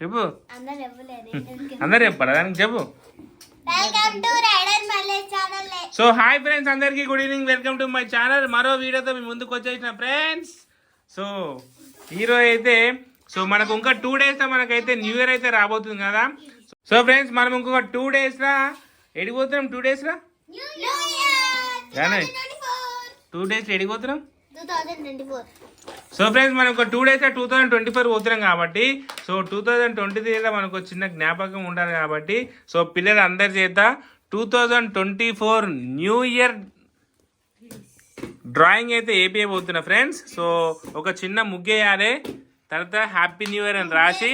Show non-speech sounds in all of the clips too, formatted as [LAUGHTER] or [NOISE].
చెప్పు. అందరు చెప్పారా దానికి చెప్పు. సో హాయ్ ఫ్రెండ్స్ అందరికీ good evening welcome to my channel మరో వీడియోతో మీ ముందుకు వచ్చేసిన ఫ్రెండ్స్ సో ఈరోజు అయితే సో మనకు ఇంకా టూ డేస్లో మనకైతే న్యూ ఇయర్ అయితే రాబోతుంది కదా. సో ఫ్రెండ్స్ మనం ఇంకొక టూ డేస్లో ఎడిపోతున్నాం టూ డేస్లో జానే టూ డేస్లో ఎడిపోతున్నాం సో ఫ్రెండ్స్ మనం ఒక two days two thousand twenty four పోతున్నాం కాబట్టి సో టూ థౌసండ్ ట్వంటీ త్రీలో మనకు చిన్న జ్ఞాపకం ఉండాలి కాబట్టి సో పిల్లలు అందరి చేత two thousand twenty four new year drawing అయితే ఏపీయబోతున్నా ఫ్రెండ్స్ సో ఒక చిన్న ముగ్గేయాలి. తర్వాత హ్యాపీ న్యూ ఇయర్ అని రాసి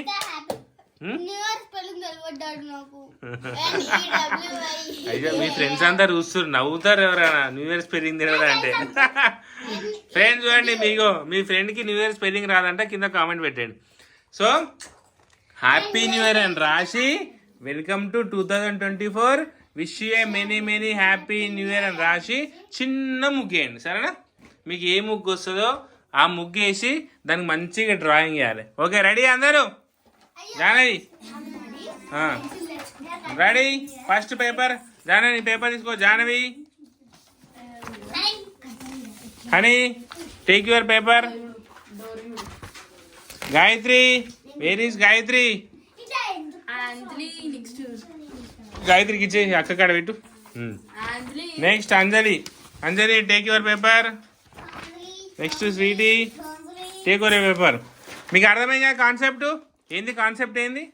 [LAUGHS] అయ్యో మీ ఫ్రెండ్స్ అంతా చూస్తారు నవ్వుతారు ఎవరైనా. న్యూ ఇయర్ స్పెల్లింగ్ తెలియదా అంటే. [LAUGHS] ఫ్రెండ్స్ చూడండి మీకు. మీ ఫ్రెండ్కి న్యూ ఇయర్ స్పెల్లింగ్ రాదంటే కింద కామెంట్ పెట్టండి. సో హ్యాపీ న్యూ ఇయర్ అని రాసి welcome to two thousand twenty four wish a many many happy new year అని రాసి చిన్న ముగ్గేయండి సరేనా? మీకు ఏ ముగ్గు వస్తుందో ఆ ముగ్గు వేసి దానికి మంచిగా డ్రాయింగ్ వేయాలి ఓకే రెడీ అందరూ? Jahnavi ready? First paper. Jahnavi paper తీసుకో. Jahnavi. Honey take your paper. Gayatri where is Gayatri? Anjali next గాయత్రికి ఇచ్చే అక్క కాడ పెట్టు. Anjali next Anjali. Anjali take your paper. Next sweetie take your paper. మీకు అర్థమైందా concept ఏంది కాన్సెప్ట్ ఏంది?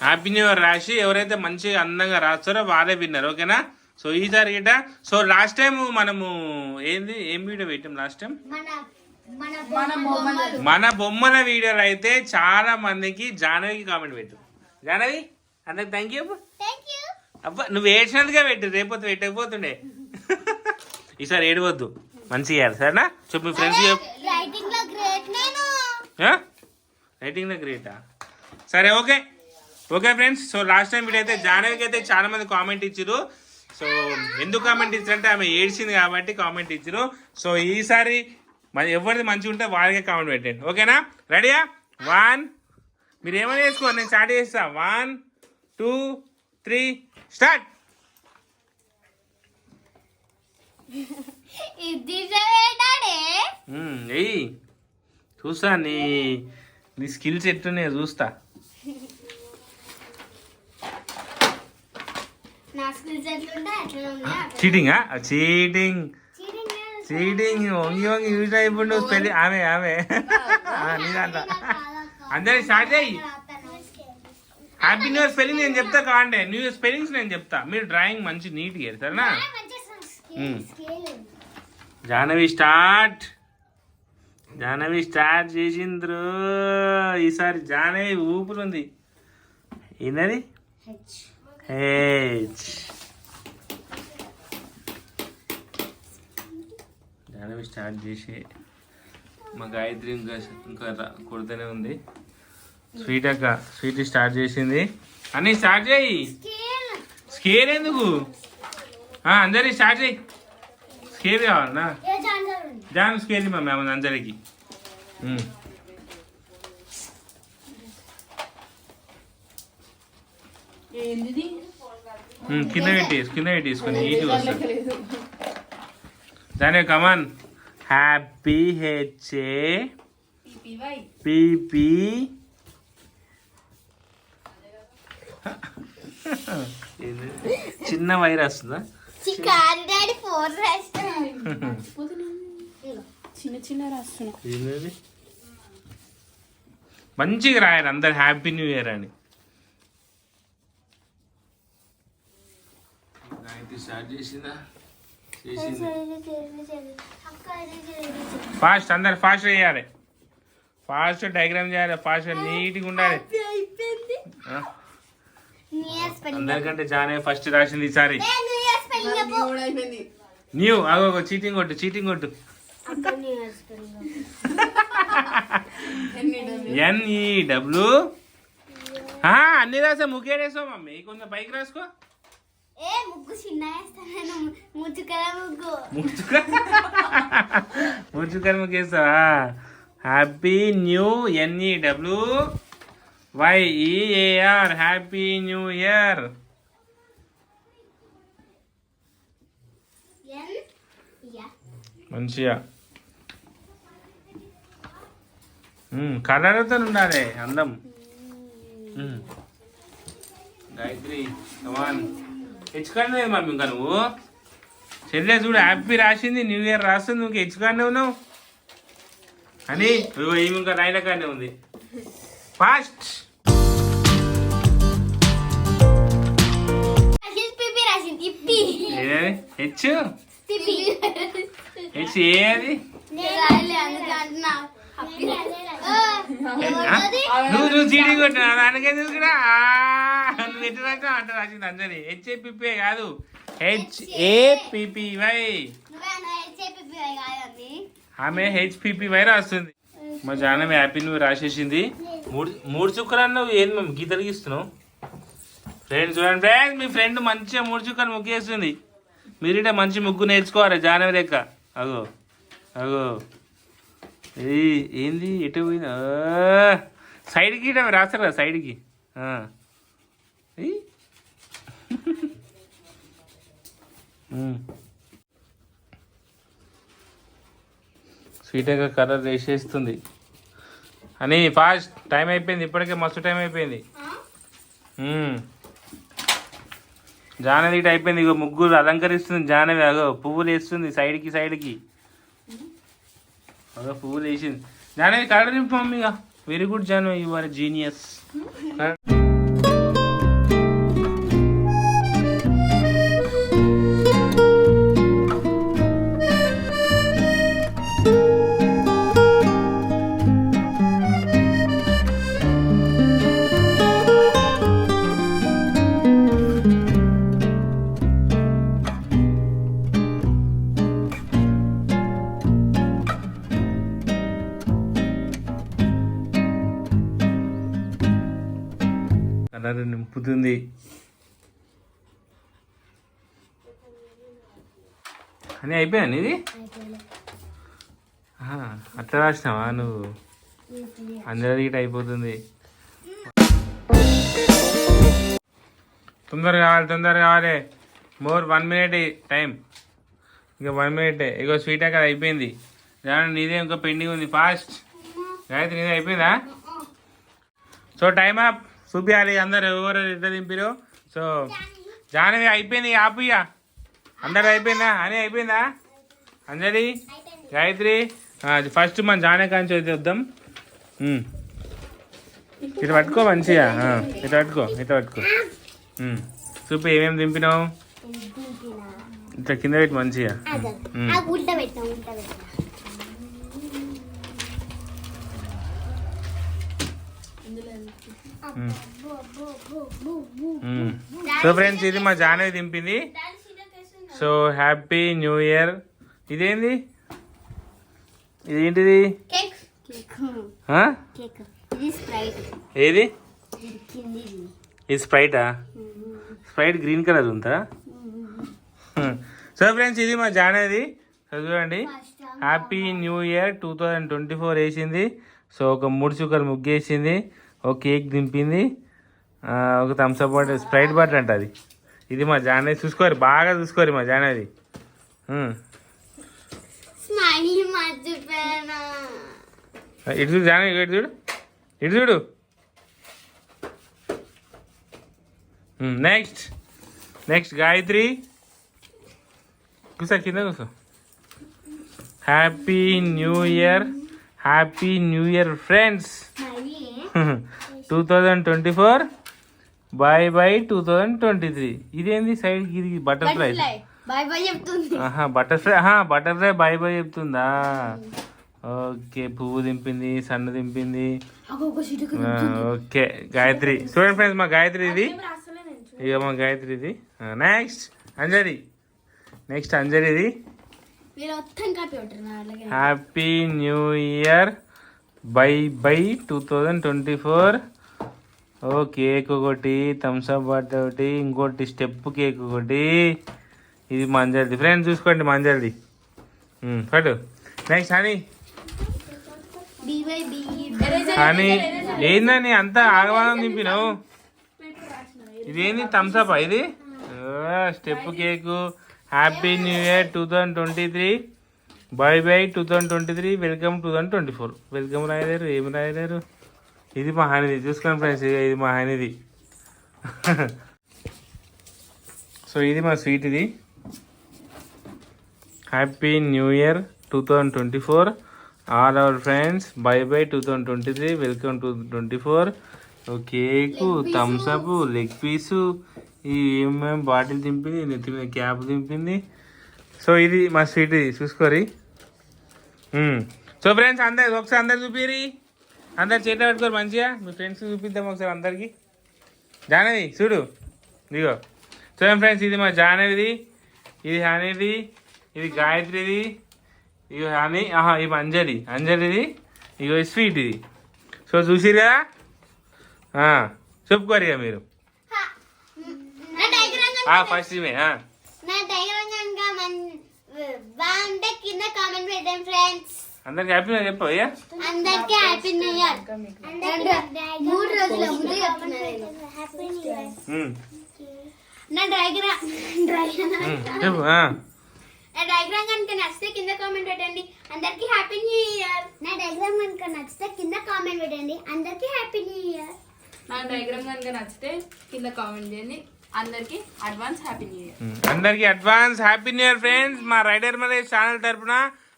హ్యాపీ న్యూ ఇయర్ రాసి ఎవరైతే మంచిగా అందంగా రాస్తారో వాళ్ళే విన్నారు ఓకేనా? సో ఈసారి గిట సో లాస్ట్ టైం మనము ఏంది? ఏం వీడియో పెట్టాం లాస్ట్ టైం మన మన మన బొమ్మలు. మన బొమ్మల వీడియోలు అయితే చాలా మందికి జాహ్నవికి కామెంట్ పెట్టు. జాహ్నవి అందరికి థ్యాంక్ యూ అబ్బా నువ్వు ఏడ్చినందుకే పెట్టు రేపొద్దు పెట్టకపోతుండే. [LAUGHS] ఈసారి ఏడవద్దు. మంచిగా సరేనా? చెప్పు మీ ఫ్రెండ్స్ చెప్పు రైటింగ్లో గ్రేట్ నేను రైటింగ్ ద గ్రేటా సరే okay okay friends so last time video అయితే జాహ్నవికి అయితే చాలా మంది కామెంట్ ఇచ్చారు సో ఎందుకు కామెంట్ ఇచ్చారంటే ఆమె ఏడ్చింది కాబట్టి కామెంట్ ఇచ్చారు సో ఈసారి మరి ఎవరిది మంచిగా ఉంటే వాళ్ళకే కామెంట్ పెట్టండి. ఓకేనా రెడీయా వన్ మీరు ఏమైనా చేసుకోండి నేను స్టార్ట్ చేస్తా. వన్ టూ త్రీ స్టార్ట్ ఇది చూస్తా నీ నీ స్కిల్స్ ఎట్టున్నాయో చూస్తా. చీటింగా? చీటింగ్. చీటింగ్ వంగి వంగి యూజ్ అయిపోయి నువ్వు ఆమె ఆమె. ఆ, నీ దాంట్లో. అందరి స్టార్ట్ చేయి. హ్యాపీ న్యూ ఇయర్ స్పెల్లింగ్ నేను చెప్తా కాండే న్యూ ఇయర్ స్పెల్లింగ్స్ నేను చెప్తా. మీరు డ్రాయింగ్ మంచి నీట్గా సరేనా. జాహ్నవి స్టార్ట్ జాహ్నవి స్టార్ట్ చేసిండ్రు ఈసారి జాహ్నవి ఊపులుంది ఏంటది హెచ్ జాహ్నవి స్టార్ట్ చేసి మా గాయత్రి ఇంకా ఇంకా కొడుతూనే ఉంది. స్వీట్ అక్క స్వీట్ స్టార్ట్ చేసింది. అన్నీ స్టార్ట్ చేయి. స్కేల్ ఎందుకు? అందరి స్టార్ట్ చేయి. స్కేల్ కావాలనా? జాన్ స్కేల్ మా మేము. అందరికి కింద పెట్టి కింద పెట్టి తీసుకొని ఈజీ వస్తుంది దాని come on happy H A PP చిన్న వైరస్ వస్తుందా చిన్న చిన్న రాస్తున్నా. ఏంటది మంచిగా రాయాలి అందరు హ్యాపీ న్యూ ఇయర్ అని. ఫాస్ట్ అందరు ఫాస్ట్ చేయాలి. ఫాస్ట్ డయాగ్రామ్ చేయాలి ఫాస్ట్ నీట్గా ఉండాలి. అందరికంటే జానే ఫస్ట్ రాసింది ఈసారి. న్యూ అగో చీటింగ్ కొట్టు చీటింగ్ కొట్టు. అక్క న్యూ ఇయర్ స్పెల్లింగ్ ఎన్ని డబ్బులు? ఎన్ఈ డబ్ల్యూ అన్ని రాసా ముగ్గేడేసావు మమ్మీ? కొంచెం పైకి రాసుకో. ఏ ముగ్గు చిన్న వేస్తాను ముచ్చుకల ముగ్గు. Happy new N E W Y E A R happy new year మంచిగా. కలర్తో ఉండాలి అందం. గాయత్రి కమాన్ మమ్మీ ఇంకా నువ్వు? చెల్లె చూడు హ్యాపీ రాసింది న్యూ ఇయర్ రాస్తుంది నువ్వు హెచ్చుకానే ఉన్నావు? అని ఈమె ఇంకా నైన్ కానే ఉంది ఫాస్ట్ హెచ్ హెచ్ ఏది? నువ్వు నువ్వు చీటీ కొట్టినా దానికే చూసుకున్నా నువ్వు ఎటు రాసినా అంట రాసింది అంజలి హెచ్ఏపిపి కాదు. హెచ్ఏపిపివై నువ్వే ఆమె హెచ్పిపివై రాస్తుంది మా జానవి హ్యాపీ నువ్వు రాసేసింది. మూడు మూడు చుక్కలు అన్నావు. ఏంది మేము గీతలు గీస్తున్నావు? ఫ్రెండ్స్ చూడండి ఫ్రెండ్స్ మీ ఫ్రెండ్ మంచిగా మూడు చుక్కలు ముగ్గేస్తుంది. మీరు ఇట మంచి ముగ్గు నేర్చుకోవాలి జానవి లెక్క. అగో అగో. ఏంది? ఎటు పోయినా సైడ్కి ఇట రాస్తారు కదా సైడ్కి. ఆ. ఏయ్. స్వీట్గా కలర్ వేసేస్తుంది. అని ఫాస్ట్. టైం అయిపోయింది ఇప్పటికే మస్తు టైం అయిపోయింది. జానవి ఇటు అయిపోయింది ఇగో ముగ్గురు అలంకరిస్తుంది జానవి అగో. పువ్వులు వేస్తుంది సైడ్కి సైడ్కి. పువ్వులు వేసింది జానవి కలర్ నింపు very good Jahnavi you are genius colour నింపుతుంది. అని అయిపోయాను ఇది అట్లా రాసినావా నువ్వు? అందరికి ఇటు అయిపోతుంది. తొందరగా కావాలి తొందరగా కావాలి. More one minute time. ఇక వన్ మినిట్. ఇగో స్వీట్ అక్కడ అయిపోయింది. జాన నీదే ఇంకా పెండింగ్ ఉంది. ఫాస్ట్. గాయత్రి నీదే అయిపోయిందా? So time up. చూపించాలి అందరు ఎవరు ఎట్లా దింపిరు సో జానవి అయిపోయింది ఆపు ఇక అందరు అయిపోయిందా? అని అయిపోయిందా? అంజలి గాయత్రి. ఫస్ట్ మన జానే కాంచి అయితే వద్దాం. ఇటు పట్టుకో మంచిగా. ఇటు పట్టుకో ఇటు పట్టుకో. చూపి ఏమేమి దింపినావు? ఇట్లా కింద పెట్టి మంచిగా. సో ఫ్రెండ్స్ ఇది మా జానవి దింపింది. సో హ్యాపీ న్యూ ఇయర్ ఇదేంది? ఇదేంటిది? కేక్ కేక్ ఆ? కేక్ ఇది స్ప్రైట్ ఏది? ఇది. కింది ఇది. ఇది స్ప్రైటా స్ప్రైట్ గ్రీన్ కలర్ ఉందా? [LAUGHS] సో ఫ్రెండ్స్ ఇది మా జానది సో చూడండి. Happy new year two thousand twenty four వేసింది. సో ఒక మూడు చుక్కలు ముగ్గేసింది. ఒక కేక్ దింపింది. ఒక థమ్స్అప్ బాటిల్ స్ప్రైట్ బాటిల్ అంట అది. ఇది మా జానది చూసుకోరు బాగా చూసుకోరు మా మర్చిపోయాను ఇటు చూడు జానవి ఇటు చూడు. ఇటు చూడు. Next next Gayatri. కూర్చో కింద కూర్చో happy new year happy new year friends two thousand twenty four bye bye two thousand twenty three ఇదేంది సైడ్ ఇది బటర్ఫ్లై ఆహా బటర్ఫ్లై ఆహా బటర్ఫ్లై బాయ్ బాయ్ చెప్తుందా? ఓకే పువ్వు దింపింది సన్ను దింపింది. ఓకే గాయత్రి. చూడండి ఫ్రెండ్స్ మా గాయత్రి ఇది. ఇక మా గాయత్రి ఇది. నెక్స్ట్ అంజలి. నెక్స్ట్ అంజలి ఇది. Happy new year bye bye two thousand twenty four ఓ కేక్ ఒకటి థమ్స్అప్ బాటిల్ ఒకటి ఇంకోటి స్టెప్ కేక్ ఒకటి. ఇది మంజల్ది ఫ్రెండ్స్ చూసుకోండి మంజల్ది పట్టు. నెక్స్ట్ హనీ హనీ కానీ ఏందని అంత ఆగవాదం దింపినావు ఇదేంది థమ్స్అప్ ఇది step cake happy new year two thousand twenty three bye bye two thousand twenty three welcome two thousand twenty four welcome రాయలేరు ఏమి రాయలేరు? ఇది మా హానిది చూసుకోండి ఫ్రెండ్స్ ఇది మా హానిది సో ఇది మా స్వీట్ ఇది. Happy new year two thousand twenty four all our friends bye bye two thousand twenty three welcome to twenty four cake Thums Up leg piece ఈ ఏమేమి బాటిల్ దింపింది నెత్తి మీద క్యాప్ దింపింది. సో ఇది మా స్వీట్ ఇది. చూసుకోరి. సో ఫ్రెండ్స్ అందరు ఒకసారి అందరు చూపిరి అందరు చేతిలో పెట్టుకోరు మంచిగా. మీ ఫ్రెండ్స్ చూపిద్దాం ఒకసారి అందరికి. జానవి చూడు. ఇదిగో. చూడండి ఫ్రెండ్స్ ఇది మా జానవిది. ఇది హనీది. ఇది గాయత్రిది. ఇగో హనీ. ఆహా ఇది అంజలి. అంజలిది. ఇగో స్వీట్ ఇది. సో చూసిరా చెప్పుకోరు ఇక మీరు. ఫస్ట్ ఇవే. నా కనుక బాగుంటే కింద కామెంట్ పెట్టండి ఫ్రెండ్స్ అందరికి హ్యాపీగా చెప్పు అయ్యా? అందరికీ హ్యాపీ న్యూ ఇయర్ మూడు రోజుల ముందు చెప్తున్నా నేను. ఉమ్, నా డైగ్రామ్ డైగ్రామ్ ఉమ్, చెప్పు ఆ. నా డైగ్రామ్ కనుక నచ్చితే కింద కామెంట్ పెట్టండి. అందరికీ హ్యాపీ న్యూ ఇయర్ నా డైగ్రామ్ కనుక నచ్చితే కింద కామెంట్ పెట్టండి. అందరికీ హ్యాపీ న్యూ ఇయర్ నా డయాగ్రామ్ కనుక నచ్చితే కింద కామెంట్ చేయండి. అందరికి అడ్వాన్స్ హ్యాపీ న్యూ ఇయర్ అందరికి advance happy new year friends మా రైడర్ మలేజ్ ఛానల్ తరపున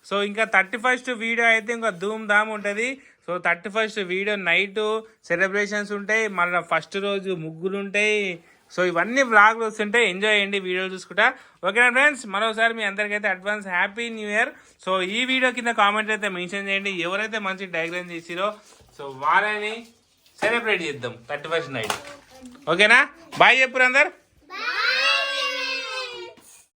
సో ఇంకా థర్టీ ఫస్ట్ వీడియో అయితే ఇంకా ధూమ్ ధామ్ ఉంటుంది. So thirty first video night celebrations ఉంటాయి మళ్ళీ ఫస్ట్ రోజు ముగ్గులు ఉంటాయి. సో ఇవన్నీ బ్లాగ్లు వస్తుంటాయి ఎంజాయ్ చేయండి వీడియోలు చూసుకుంటా. ఓకేనా ఫ్రెండ్స్ మరోసారి మీ అందరికైతే advance happy new year so ఈ వీడియో కింద కామెంట్ అయితే మెన్షన్ చేయండి. ఎవరైతే మంచి డయాగ్రామ్ చేసిరో సో వాళ్ళని సెలబ్రేట్ చేద్దాం థర్టీ ఫస్ట్ నైట్ ఓకేనా? బాయ్ చెప్పురు అందరు